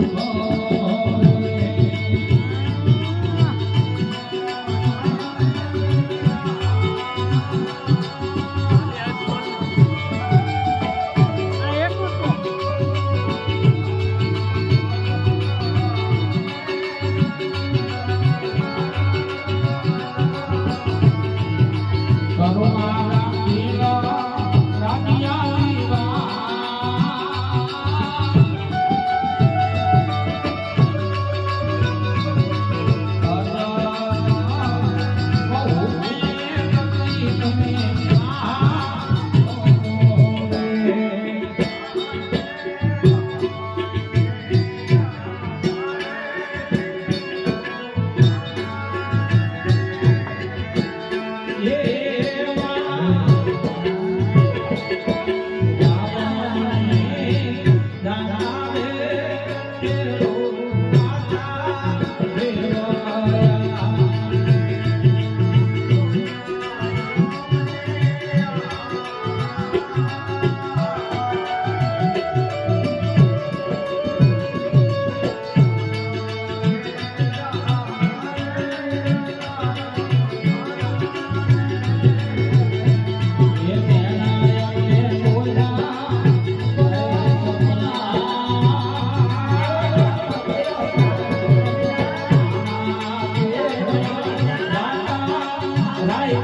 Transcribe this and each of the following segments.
Oh,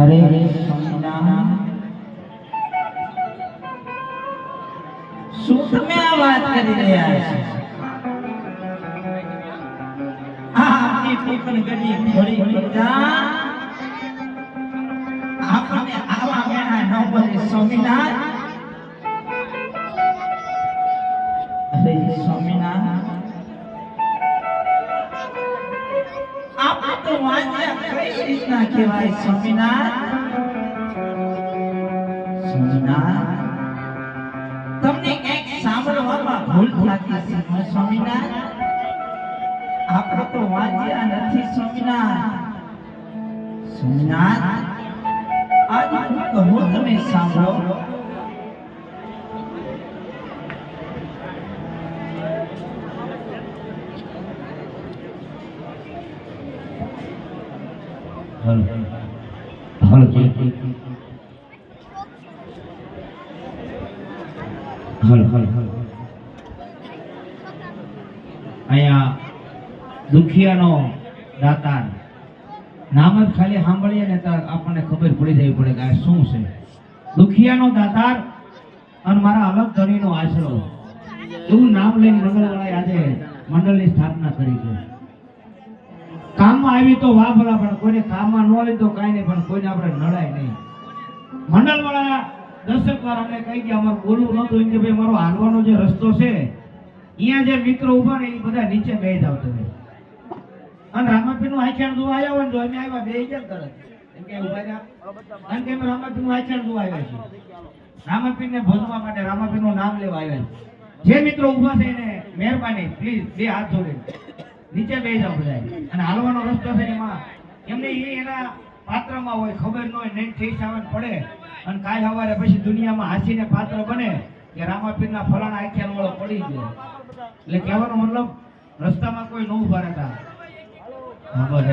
Swaminarayan. શું તમે આ વાત કરી રહ્યા છો તો વાંચ્યા કઈ રીતના કહેવાય સ્વામિનારાયણ. સ્વામિનારાયણ. તમને કંઈક સાંભળવામાં ભૂલ થતી છે સ્વામિનારાયણ, આપણે તો વાંચ્યા નથી સ્વામિનારાયણ. સ્વામિનારાયણ, આજ હું કહું, તમે સાંભળો. ખાલી સાંભળીએ ને તો આપણને ખબર પડી જવી પડે કે આ શું છે. દુખિયાનો દાતાર અને મારા અલગ ધણીનો આશરો. એવું નામ લઈને મંડળવાળાએ આજે મંડળની સ્થાપના કરી છે. કામમાં આવી તો વાપરા પણ કોઈને કામમાં ન આવી તો કાંઈ નહીં, પણ કોઈને આપણે નડાય નહીં. મંડળ વાળા દર્શક વાર અમને કહી ગયા, અમારું બોલવું નહોતું. કે ભાઈ મારો હાલવાનો જે રસ્તો છે અહીંયા જે મિત્રો ઊભા ને એ બધા નીચે બે જાવ તમે. અને રામાપીરનું આખ્યાન જોવા આવ્યા હોય ને તો અમે આવ્યા બે ગયા તરત. અને કે રામાપીરનું આખ્યાન જોવા આવ્યા છે રામાપીર ને ભજવા માટે રામાપીરનું નામ લેવા આવ્યા છે. જે મિત્રો ઊભા છે એને મહેરબાની, પ્લીઝ, બે હાથ જોડીને. નીચે બે જાવ બધા અને હાલવાનો રસ્તો છે એમાં એમને એ એના પાત્રમાં હોય ખબર ન હોય નહીં થઈ આવે પડે. અને કાલ સવારે પછી દુનિયામાં હાસીને પાત્ર બને કે રામાપીરના ફલાણા આખ્યાન વાળો પડી ગયો. એટલે કહેવાનો મતલબ રસ્તામાં કોઈ ન ઊભા રહેતા. હા, બસ.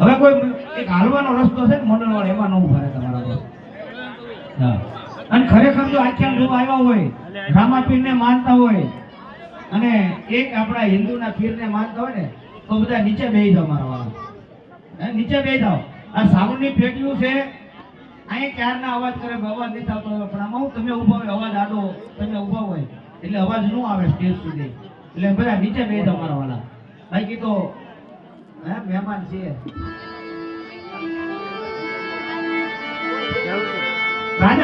હવે કોઈ એક હાલવાનો રસ્તો છે ને મંડળ વાળો એમાં ન ઊભા રહેતા મારા. હા. અને ખરેખર જો આખ્યાન રૂપ આવ્યા હોય રામાપીર ને માનતા હોય અને એક આપણા હિન્દુના પીર ને માનતા હોય ને તો બધા નીચે બેસી જાવ મારા વાળા. નીચે બેસી જાવ આ સાઉન્ડની પેટીઓ છે અહીંયા ક્યારના અવાજ કરે અવાજ નહીં થતો હોય પણ આમાં તમે ઊભા હોય અવાજ આડો તમે ઊભા હોય એટલે અવાજ ન આવે સ્ટેજ સુધી. એટલે બધા નીચે બેસી જાવ મારા વાળા. બાકી તો હે મહેમાન છે? રાજા